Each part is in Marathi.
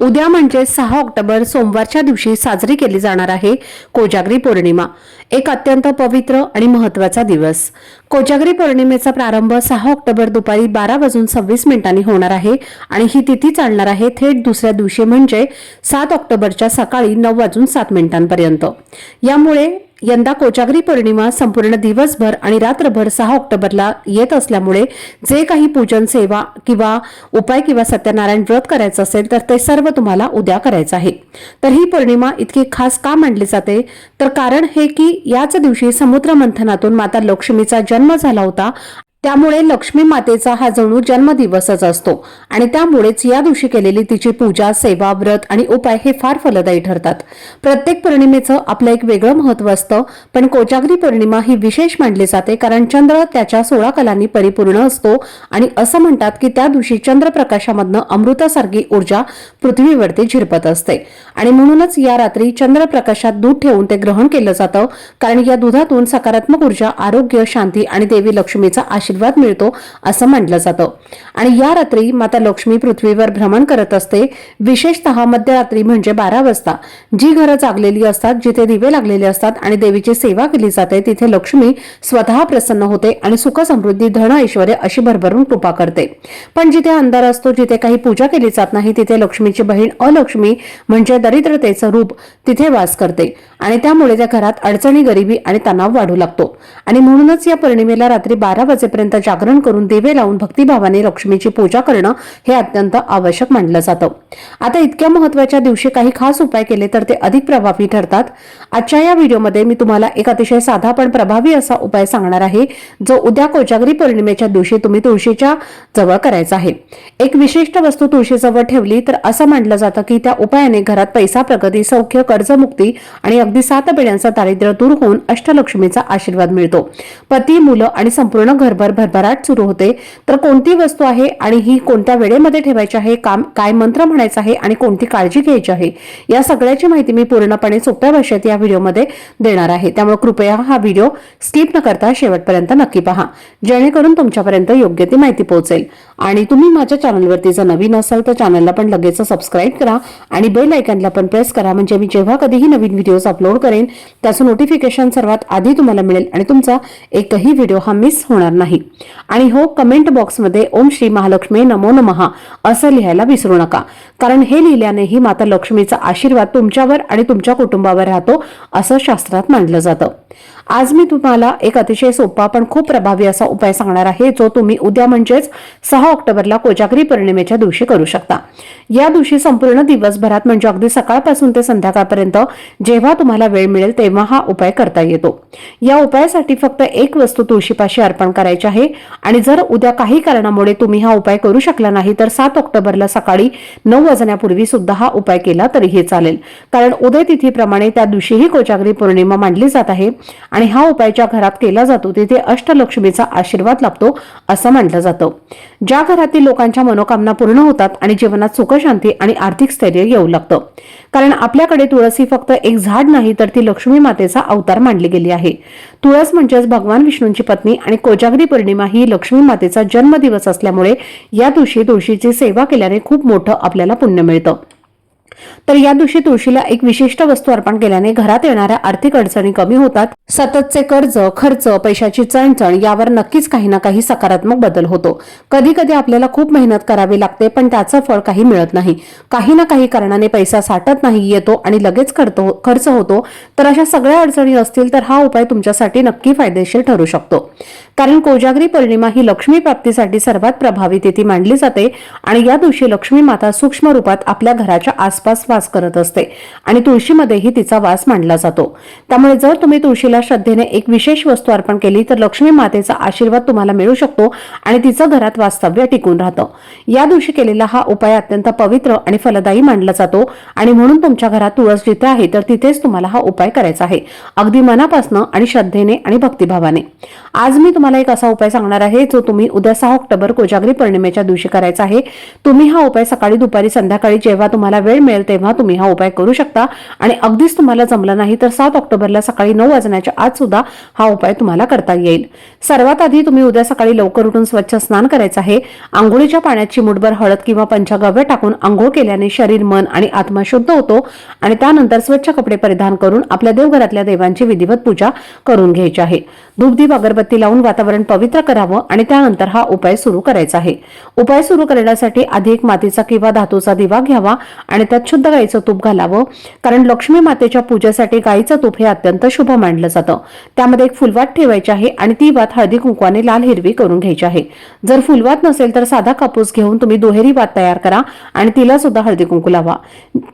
उद्या म्हणजे सहा ऑक्टोबर सोमवारच्या दिवशी साजरी केली जाणार आहे कोजागरी पौर्णिमा. एक अत्यंत पवित्र आणि महत्त्वाचा दिवस. कोजागरी पौर्णिमेचा प्रारंभ सहा ऑक्टोबर दुपारी बारा वाजून सव्वीस मिनिटांनी होणार आहे आणि ही तिथी चालणार आहे थेट दुसऱ्या दिवशी म्हणजे सात ऑक्टोबरच्या सकाळी नऊ वाजून सात मिनिटांपर्यंत. यामुळे यंदा कोजागरी पौर्णिमा संपूर्ण दिवसभर आणि रात्रभर सहा ऑक्टोबरला येत असल्यामुळे जे काही पूजन सेवा किंवा उपाय किंवा सत्यनारायण व्रत करायचं असेल तर ते सर्व तुम्हाला उद्या करायचं आहे. तर ही पौर्णिमा इतकी खास का मानली जाते? तर कारण हे की याच दिवशी समुद्र मंथनातून माता लक्ष्मीचा जन्म झाला होता. त्यामुळे लक्ष्मी मातेचा हा जणू जन्मदिवसच असतो. आणि त्यामुळेच या दिवशी केलेली तिची पूजा सेवा व्रत आणि उपाय हे फार फलदायी ठरतात. प्रत्येक पौर्णिमेचं आपलं एक वेगळं महत्त्व असतं पण कोजागरी पौर्णिमा ही विशेष मानली जाते कारण चंद्र त्याच्या सोळा कलांनी परिपूर्ण असतो आणि असं म्हणतात की त्या दिवशी चंद्रप्रकाशामधनं अमृतासारखी ऊर्जा पृथ्वीवरती झिरपत असते. आणि म्हणूनच या रात्री चंद्रप्रकाशात दूध ठेवून ते ग्रहण केलं जातं कारण या दुधातून सकारात्मक ऊर्जा आरोग्य शांती आणि देवी लक्ष्मीचा आशीर्वाद मिळतो असं म्हटलं जातं. आणि या रात्री माता लक्ष्मी पृथ्वीवर भ्रमण करत असते. विशेषतः मध्यरात्री म्हणजे बारा वाजता. जी घरं जागलेली असतात जिथे दिवे लागलेले असतात आणि देवीची सेवा केली जाते तिथे लक्ष्मी स्वतः प्रसन्न होते आणि सुख समृद्धी धन ऐश्वर अशी भरभरून कृपा करते. पण जिथे अंधार असतो जिथे काही पूजा केली जात नाही तिथे लक्ष्मीची बहीण अलक्ष्मी म्हणजे दरिद्रतेचं रूप तिथे वास करते. आणि त्यामुळे त्या घरात अडचणी गरिबी आणि तणाव वाढू लागतो. आणि म्हणूनच या पौर्णिमेला रात्री बारा वाजेपर्यंत जागरण करून दिवे लावून भक्तिभावाने लक्ष्मीची पूजा करणं हे अत्यंत आवश्यक मानलं जातं. आता इतक्या महत्त्वाच्या दिवशी काही खास उपाय केले तर ते अधिक प्रभावी ठरतात. आजच्या या व्हिडिओमध्ये मी तुम्हाला एक अतिशय साधा पण प्रभावी असा उपाय सांगणार आहे जो उद्या कोजागरी पौर्णिमेच्या दिवशी तुम्ही तुळशीच्या जवळ करायचा आहे. एक विशिष्ट वस्तू तुळशीजवळ ठेवली तर असं मानलं जातं की त्या उपायाने घरात पैसा प्रगती सौख्य कर्जमुक्ती आणि अगदी सात पिढ्यांचा दारिद्र्य दूर होऊन अष्टलक्ष्मीचा आशीर्वाद मिळतो. पती मुलं आणि संपूर्ण घरभर भरभराट सुरू होते. तर कोणती वस्तू आहे आणि ही कोणत्या वेळेमध्ये ठेवायची आहे? काम काय मंत्र म्हणायचा आहे आणि कोणती काळजी घ्यायची आहे? या सगळ्याची माहिती मी पूर्णपणे सोप्या भाषेत या व्हिडिओमध्ये देणार आहे. त्यामुळे कृपया हा व्हिडिओ स्किप न करता शेवटपर्यंत नक्की पहा जेणेकरून तुमच्यापर्यंत योग्य ती माहिती पोहोचेल. आणि तुम्ही माझ्या चॅनलवरती जर नवीन असाल तर चॅनलला पण लगेच सबस्क्राईब करा आणि बेल आयकनला पण प्रेस करा. म्हणजे मी जेव्हा कधीही नवीन व्हिडिओज अपलोड करेन त्याचं नोटिफिकेशन सर्वात आधी तुम्हाला मिळेल आणि तुमचा एकही व्हिडिओ हा मिस होणार नाही. आणि हो कमेंट बॉक्समध्ये ओम श्री महालक्ष्मी नमो नमहा असं लिहायला विसरू नका. कारण हे लिहिल्यानेही माता लक्ष्मीचा आशीर्वाद तुमच्यावर आणि तुमच्या कुटुंबावर राहतो असं शास्त्रात मानलं जातं. आज मी तुम्हाला एक अतिशय सोपा पण खूप प्रभावी असा उपाय सांगणार आहे जो तुम्ही उद्या म्हणजेच सहा ऑक्टोबरला कोजागरी पौर्णिमेच्या दिवशी करू शकता. या दिवशी संपूर्ण दिवसभरात म्हणजे अगदी सकाळपासून ते संध्याकाळपर्यंत जेव्हा तुम्हाला वेळ मिळेल तेव्हा हा उपाय करता येतो. या उपायासाठी फक्त एक वस्तू तुळशीपाशी अर्पण करायची आहे आणि जर उद्या काही कारणामुळे तुम्ही हा उपाय करू शकला नाही तर सात ऑक्टोबरला सकाळी नऊ वाजण्यापूर्वी सुद्धा हा उपाय केला तरीही चालेल. कारण उदय तिथीप्रमाणे त्या दिवशीही कोजागरी पौर्णिमा मांडली जात आहे आणि हा उपाय ज्या घरात केला जातो तिथे अष्टलक्ष्मीचा आशीर्वाद लाभतो असं म्हटलं जातं. ज्या घरातील लोकांच्या मनोकामना पूर्ण होतात आणि जीवनात सुखशांती आणि आर्थिक स्थैर्य येऊ लागतं. कारण आपल्याकडे तुळस ही फक्त एक झाड नाही तर ती लक्ष्मी मातेचा अवतार मानली गेली आहे. तुळस म्हणजेच भगवान विष्णूंची पत्नी आणि कोजागरी पौर्णिमा ही लक्ष्मी मातेचा जन्मदिवस असल्यामुळे या दिवशी तुळशीची सेवा केल्याने खूप मोठं आपल्याला पुण्य मिळतं. तर या दिवशी तुळशीला एक विशिष्ट वस्तू अर्पण केल्याने घरात येणाऱ्या आर्थिक अडचणी कमी होतात. सततचे कर्ज खर्च पैशाची चणचण यावर नक्कीच काही ना काही सकारात्मक बदल होतो. कधी कधी आपल्याला खूप मेहनत करावी लागते पण त्याचं फळ काही मिळत नाही. काही ना काही कारणाने पैसा साठत नाही येतो आणि लगेच करतो खर्च होतो. तर अशा सगळ्या अडचणी असतील तर हा उपाय तुमच्यासाठी नक्की फायदेशीर ठरू शकतो. कारण कोजागरी पौर्णिमा ही लक्ष्मी प्राप्तीसाठी सर्वात प्रभावी तिथी मानली जाते आणि या दिवशी लक्ष्मी माता सूक्ष्म रूपात आपल्या घराच्या आसपास वास करत असते. आणि तुळशीमध्येही तिचा वास मानला जातो. त्यामुळे जर तुम्ही तुळशीला श्रद्धेने एक विशेष वस्तू अर्पण केली तर लक्ष्मी मातेचा आशीर्वाद तुम्हाला मिळू शकतो आणि तिचं घरात वास्तव्य टिकून राहतं. या दिवशी केलेला हा उपाय अत्यंत पवित्र आणि फलदायी मानला जातो आणि म्हणून तुमच्या घरात तुळस जिथे आहे तर तिथेच तुम्हाला हा उपाय करायचा आहे. अगदी मनापासनं आणि श्रद्धेने आणि भक्तिभावाने. आज मी तुम्हाला तुम्हाला एक असा उपाय सांगणार आहे जो तुम्ही उद्या सहा ऑक्टोबर कोजागरी पौर्णिमेच्या दिवशी करायचा आहे. तुम्ही हा उपाय सकाळी दुपारी संध्याकाळी जेव्हा तुम्हाला वेळ मिळेल तेव्हा तुम्ही हा उपाय करू शकता. आणि अगदीच तुम्हाला जमलं नाही तर सात ऑक्टोबरला सकाळी नऊ वाजण्याच्या आज सुद्धा हा उपाय तुम्हाला करता येईल. सर्वात आधी तुम्ही उद्या सकाळी लवकर उठून स्वच्छ स्नान करायचं आहे. आंघोळीच्या पाण्यात मुठभर हळद किंवा पंचगव्य टाकून आंघोळ केल्याने शरीर मन आणि आत्मा शुद्ध होतो. आणि त्यानंतर स्वच्छ कपडे परिधान करून आपल्या देवघरातल्या देवांची विधिवत पूजा करून घ्यायची आहे. धूपदीप अगरबत्ती लावून वातावरण पवित्र करावं आणि त्यानंतर हा उपाय सुरू करायचा आहे. उपाय सुरू करण्यासाठी आधी एक मातीचा किंवा धातूचा दिवा घ्यावा आणि त्यात शुद्ध गाईचं तूप घालावं. कारण लक्ष्मी मातेच्या पूजेसाठी गाईचं तूप हे अत्यंत शुभ मानलं जातं. त्यामध्ये एक फुलवात ठेवायची आहे आणि ती वात हळदी कुंकवाने लाल हिरवी करून घ्यायची आहे. जर फुलवात नसेल तर साधा कापूस घेऊन तुम्ही दुहेरी वात तयार करा आणि तिला सुद्धा हळदी कुंकू लावा.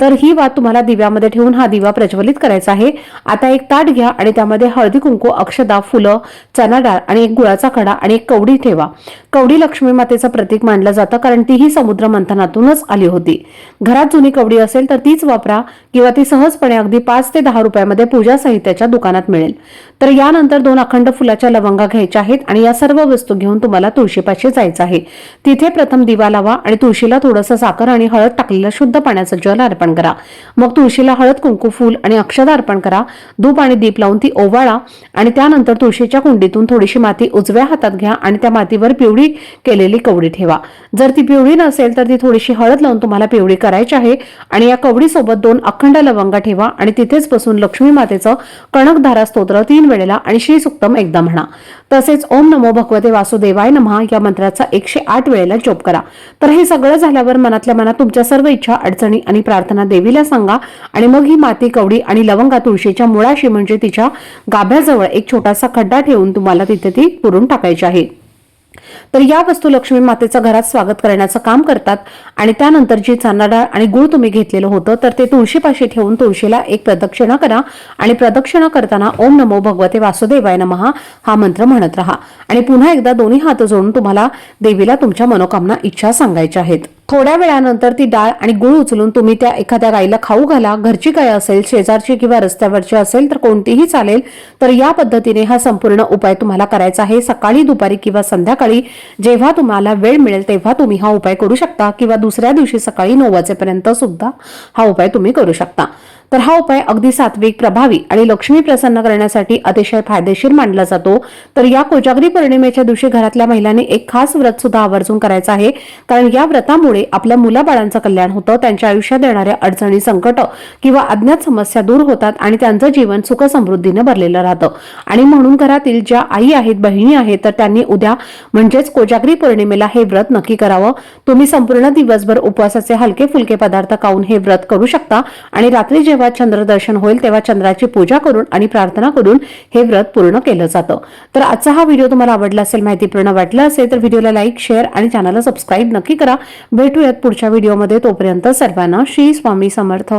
तर ही वात तुम्हाला दिव्यामध्ये ठेवून हा दिवा प्रज्वलित करायचा आहे. आता एक ताट घ्या आणि त्यामध्ये हळदी कुंकू अक्षदा फुलं चना डाळ आणि एक गुळाचा खडा आणि एक कवडी ठेवा. कवडी लक्ष्मी मातेचं प्रतीक मानलं जातं कारण ती ही समुद्र मंथनातूनच आली होती. घरात जुनी कवडी असेल तर तीच वापरा किंवा ती सहजपणे अगदी पाच ते दहा रुपयामध्ये पूजा साहित्याच्या दुकानात मिळेल. तर यानंतर दोन अखंड फुलाच्या लवंगा घ्यायच्या आहेत आणि या सर्व वस्तू घेऊन तुम्हाला तुळशीपाशी जायचं आहे. तिथे प्रथम दिवा लावा आणि तुळशीला थोडंसं साखर आणि हळद टाकलेलं शुद्ध पाण्याचं जल अर्पण करा. मग तुळशीला हळद कुंकू फूल आणि अक्षदा अर्पण करा. धूप आणि दीप लावून ती ओवाळा आणि त्यानंतर तुळशीच्या कुंडीतून थोडीशी माती उजव्या हातात घ्या आणि त्या मातीवर पिवळी केलेली कवडी ठेवा. जर ती पिवळी नसेल तर ती थोडीशी हळद लावून तुम्हाला पिवळी करायची आहे आणि या कवडीसोबत दोन अखंड लवंगा ठेवा आणि तिथेच बसून लक्ष्मी मातेचं कणकधारा स्तोत्र तीन वेळेला आणि श्री सुक्तम एकदा म्हणा. तसेच ओम नमो भगवते वासुदेवाय नमहा या मंत्राचा एकशे आठ वेळेला जोप करा. तर हे सगळं झाल्यावर मनातल्या मनात तुमच्या सर्व इच्छा अडचणी आणि प्रार्थना देवीला सांगा आणि मग ही माती कवडी आणि लवंगा तुळशीच्या मुळाशी म्हणजे तिच्या गाभ्याजवळ एक छोटासा खड्डा ठेवून तुम्हाला तिथे ती पुरून टाकायची आहे. तर या वस्तू लक्ष्मी मातेचं घरात स्वागत करण्याचं काम करतात आणि त्यानंतर जी चांदा डाळ आणि गुळ तुम्ही घेतलेलं होतं तर ते तुळशीपाशी ठेवून तुळशीला एक प्रदक्षिणा करा. आणि प्रदक्षिणा करताना ओम नमो भगवते वासुदेवाय नमः हा मंत्र म्हणत राहा. आणि पुन्हा एकदा दोन्ही हात जोडून तुम्हाला देवीला तुमच्या मनोकामना इच्छा सांगायच्या आहेत. थोड्या वेळानंतर ती डाळ आणि गुळ उचलून तुम्ही त्या एखाद्या गाईला खाऊ घाला. घरची गाय असेल शेजारची किंवा रस्त्यावरची असेल तर कोणतीही चालेल. तर या पद्धतीने हा संपूर्ण उपाय तुम्हाला करायचा आहे. सकाळी दुपारी किंवा संध्याकाळी जेव्हा तुम्हाला वेळ मिळेल तेव्हा तुम्ही हा उपाय करू शकता. किंवा दुसऱ्या दिवशी सकाळी नऊ वाजेपर्यंत सुद्धा हा उपाय तुम्ही करू शकता. तर हा उपाय अगदी सात्विक प्रभावी आणि लक्ष्मी प्रसन्न करण्यासाठी अतिशय फायदेशीर मानला जातो. तर या कोजागरी पौर्णिमेच्या दिवशी घरातल्या महिलांनी एक खास व्रत सुद्धा आवर्जून करायचं आहे. कारण या व्रतामुळे आपल्या मुलाबाळांचं कल्याण होतं त्यांच्या आयुष्यात येणाऱ्या अडचणी संकट किंवा अज्ञात समस्या दूर होतात आणि त्यांचं जीवन सुख समृद्धीने भरलेलं राहतं. आणि म्हणून घरातील ज्या आई आहेत बहिणी आहेत तर त्यांनी उद्या म्हणजेच कोजागरी पौर्णिमेला हे व्रत नक्की करावं. तुम्ही संपूर्ण दिवसभर उपवासाचे हलके फुलके पदार्थ खाऊन हे व्रत करू शकता. आणि रात्री जेव्हा चंद्रदर्शन होईल तेव्हा चंद्राची पूजा करून आणि प्रार्थना करून हे व्रत पूर्ण केलं जातं. तर आजचा हा व्हिडिओ तुम्हाला आवडला असेल माहितीपूर्ण वाटला असेल तर व्हिडिओला लाईक शेअर आणि चॅनलला सबस्क्राईब नक्की करा. भेटूयात पुढच्या व्हिडिओमध्ये. तोपर्यंत सर्वांना श्री स्वामी समर्थ.